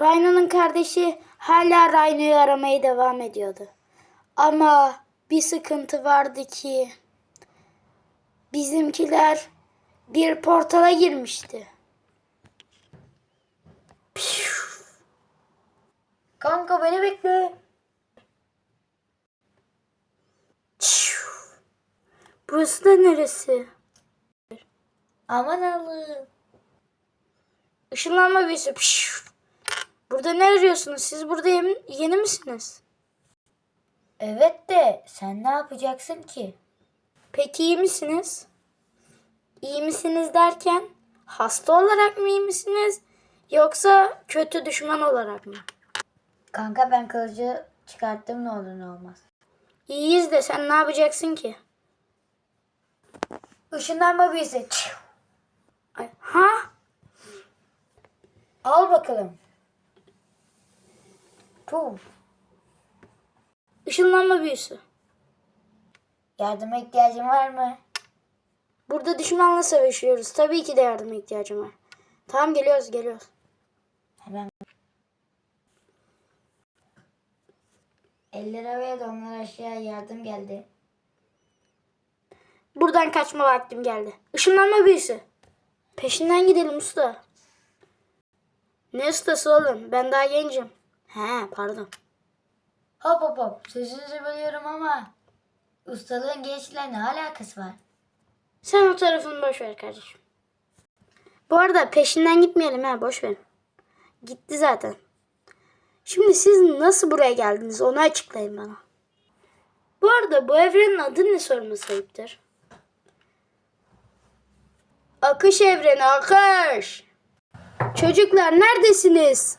Rhino'nun kardeşi hala Rhino'yu aramaya devam ediyordu. Ama bir sıkıntı vardı ki bizimkiler bir portala girmişti. Kanka beni bekle. Burası da neresi? Aman Allah'ım. Işınlanma büyüsü. Burada ne arıyorsunuz? Siz burada yeni, yeni misiniz? Evet de sen ne yapacaksın ki? Peki iyi misiniz? İyi misiniz derken hasta olarak mı iyi misiniz? Yoksa kötü düşman olarak mı? Kanka ben kılıcı çıkarttım ne olur ne olmaz. İyiyiz de sen ne yapacaksın ki? Işınlanma büyüsü. Ay, ha? Al bakalım. Puf. Işınlanma büyüsü. Yardıma ihtiyacın var mı? Burada düşmanla savaşıyoruz. Tabii ki de yardıma ihtiyacım var. Tamam geliyoruz geliyoruz. Hemen. Eller havaya donlar aşağı yardım geldi. Buradan kaçma vaktim geldi. Işınlanma büyüsü. Peşinden gidelim usta. Ne ustası oğlum? Ben daha gencim. He pardon. Hop hop hop sözünüzü bölüyorum ama ustalığın gençle ne alakası var? Sen o tarafını boş ver kardeşim. Bu arada peşinden gitmeyelim ha boş ver. Gitti zaten. Şimdi siz nasıl buraya geldiniz onu açıklayın bana. Bu arada bu evrenin adı ne sorması ayıptır. Akış evreni akış. Çocuklar neredesiniz?